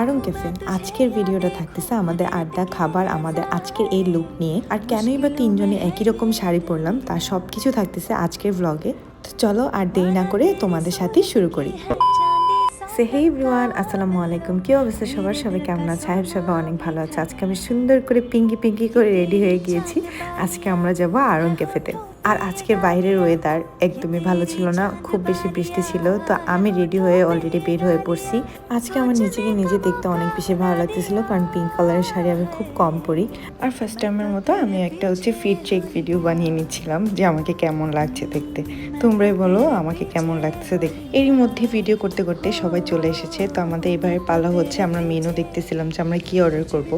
Aarong cafe, আজকের ভিডিওটা থাকতেছে আমাদের আড্ডা, খাবার, আমাদের আজকের এই লুক নিয়ে। আর কেনই বা তিনজনে একই রকম শাড়ি পরলাম, তা সব কিছু থাকতেছে আজকের ব্লগে তো চলো আর দেরি না করে তোমাদের সাথে শুরু করি। সে হেই ব্রিওয়ান আসসালামু আলাইকুম। কি অবস্থা সবার? সবাই কেমন আছে? সাহেব সবাই অনেক ভালো আছে। আজকে আমি সুন্দর করে পিঙ্কি পিঙ্কি করে রেডি হয়ে গিয়েছি। আজকে আমরা যাব আরং ক্যাফেতে। আর আজকের বাইরের ওয়েদার একদমই ভালো ছিল না, খুব বেশি বৃষ্টি ছিল, তো আমি রেডি হয়ে অলরেডি বের হয়ে পড়ছি। আজকে আমার নিজেকে নিজে দেখতে অনেক বেশি ভালো লাগতেছিল, কারণ পিঙ্ক কালারের শাড়ি আমি খুব কম পরি। আর ফার্স্ট টাইমের মতো আমি একটা হচ্ছে ফিট চেক ভিডিও বানিয়ে নিচ্ছিলাম, যে আমাকে কেমন লাগছে দেখতে। তোমরাই বলো আমাকে কেমন লাগছে দেখ। এরই মধ্যে ভিডিও করতে করতে সবাই চলে এসেছে, তো আমাদের এবারে পালা হচ্ছে, আমরা মেনু দেখতেছিলাম যে আমরা কি অর্ডার করব।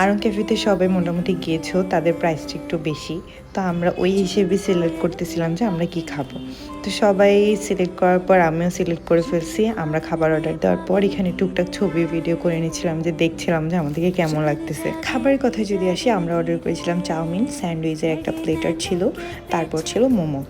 আরং ক্যাফেতে সবাই মোটামুটি গিয়েছো, তাদের প্রাইসটা একটু বেশি, তো আমরা ওই হিসেবে সিলেক্ট করতেছিলাম যে আমরা কি খাব। তো সবাই সিলেক্ট করার পর আমিও সিলেক্ট করে ফেলছি। আমরা খাবার অর্ডার দেওয়ার পর এখানে টুকটাক ছবি ভিডিও করে নিয়েছিলাম যে দেখছিলাম যে আমাদেরকে কেমন লাগতেছে। খাবারের কথা যদি আসি, আমরা অর্ডার করেছিলাম চাউমিন, স্যান্ডউইচের একটা প্লেটার ছিল, তারপর ছিল মোমো।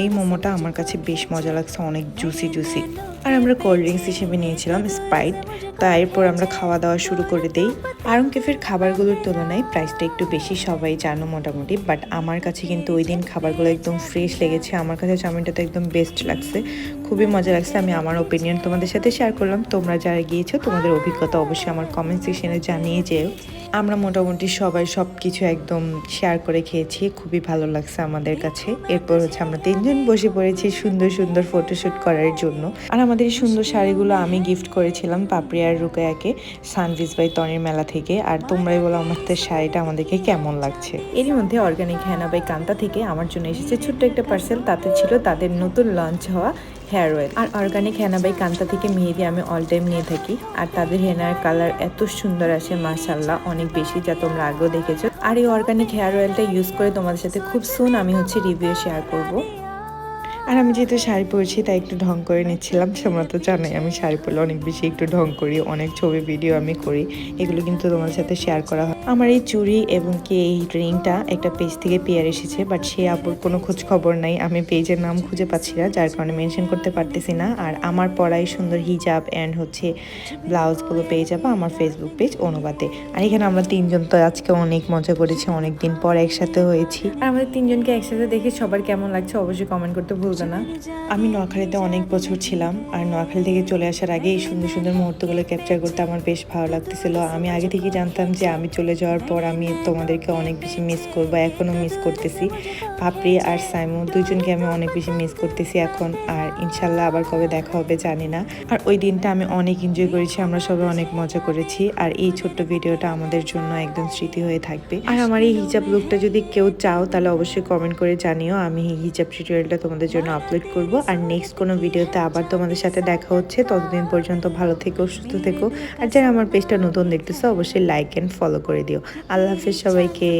এই মোমোটা আমার কাছে বেশ মজা লাগছে, অনেক জুসি জুসি আর আমরা কোল্ড ড্রিঙ্কস হিসেবে নিয়েছিলাম স্প্রাইট তা এরপর আমরা খাওয়া দাওয়া শুরু করে দিই। আরং কেফের খাবারগুলোর তুলনায় প্রাইসটা একটু বেশি, সবাই জানো মোটামুটি। বাট আমার কাছে কিন্তু ওই দিন খাবারগুলো একদম ফ্রেশ লেগেছে। আমার কাছে চাউমিনটা তো একদম বেস্ট লাগছে। খুবই মজা লাগছে। আমি আমার ওপিনিয়ন তোমাদের সাথে শেয়ার করলাম। তোমরা যারা গিয়েছো, তোমাদের অভিজ্ঞতা অবশ্যই আমার কমেন্ট সেকশনে জানিয়ে যেও। আমরা মোটামুটি সবাই সব কিছু একদম শেয়ার করে খেয়েছি। খুবই ভালো লাগছে আমাদের কাছে। এরপর হচ্ছে আমরা তিনজন বসে পড়েছি সুন্দর সুন্দর ফটোশ্যুট করার জন্য। আর আমাদের এই সুন্দর শাড়িগুলো আমি গিফট করেছিলাম পাপড়িয়ার রুকায়াকে সানভিজ বাই তনির মেলা থেকে। আর তোমরাই বলো আমাদের শাড়িটা আমাদেরকে কেমন লাগছে। এরই মধ্যে অর্গানিক হ্যানা বাই কান্তা থেকে আমার জন্য এসেছে ছোট্ট একটা পার্সেল তাতে ছিল তাদের নতুন লঞ্চ হওয়া হেয়ার অয়েল আর অর্গানিক হেনা বাই কান্তা থেকে মেহেদি আমি অল টাইম নিয়ে থাকি। আর তাদের হেনার কালার এত সুন্দর আসে মাশাল্লাহ অনেক বেশি যা তোমরা আগেও দেখেছ। আর এই অর্গানিক হেয়ার অয়েলটা ইউজ করে তোমাদের সাথে খুব সুন আমি হচ্ছে রিভিউ শেয়ার করব। আর আমি যেহেতু শাড়ি পরেছি, তাই একটু ঢং করে নিচ্ছিলাম। তোমরা তো জানোই, আমি শাড়ি পরলে অনেক বেশি একটু ঢং করি, অনেক ছবি, ভিডিও আমি করি। এগুলো কিন্তু তোমার সাথে শেয়ার করা হয়। আমার এই চুড়ি এবং কি এই রিংটা একটা পেজ থেকে পেয়ার এসেছে বাট সে আপুর কোনো খোঁজ খবর নাই। আমি পেজের নাম খুঁজে পাচ্ছি না, যার কারণে মেনশন করতে পারতেছি না। আর আমার পড়াই সুন্দর হিজাব অ্যান্ড হচ্ছে ব্লাউজগুলো পেয়ে যাব আমার ফেসবুক পেজ অনুবাদে। আর এখানে আমরা তিনজন তো আজকে অনেক মজা করেছি অনেক দিন পর একসাথে হয়েছি। আর আমাদের তিনজনকে একসাথে দেখে সবার কেমন লাগছে অবশ্যই কমেন্ট করতে না আমি নোয়াখালীতে অনেক বছর ছিলাম আর নোয়াখালী থেকে চলে আসার আগে এই সুন্দর সুন্দর মুহূর্তগুলো ক্যাপচার করতে আমার বেশ ভালো লাগতেছিল। আমি আগে থেকেই জানতাম যে আমি চলে যাওয়ার পর আমি তোমাদেরকে অনেক বেশি মিস করব এখনও মিস করতেছি। পাপড়ি আর সাইমু দুজনকে আমি অনেক বেশি মিস করতেছি এখন আর ইনশাল্লাহ আবার কবে দেখা হবে জানি না। আর ওই দিনটা আমি অনেক এনজয় করেছি, আমরা সবাই অনেক মজা করেছি আর এই ছোট্ট ভিডিওটা আমাদের জন্য একদম স্মৃতি হয়ে থাকবে। আর আমার এই হিজাব লুকটা যদি কেউ চাও তাহলে অবশ্যই কমেন্ট করে জানিও, আমি এই হিজাব টিউটোরিয়ালটা তোমাদের জন্য আপলোড করব। আর নেক্সট কোনো ভিডিওতে আবার তোমাদের সাথে দেখা হচ্ছে, ততদিন পর্যন্ত ভালো থেকো, সুস্থ থেকো। আর যারা আমার পেজটা নতুন দেখতেছো, অবশ্যই লাইক অ্যান্ড ফলো করে দিও। আল্লাহ হাফেজ সবাইকে।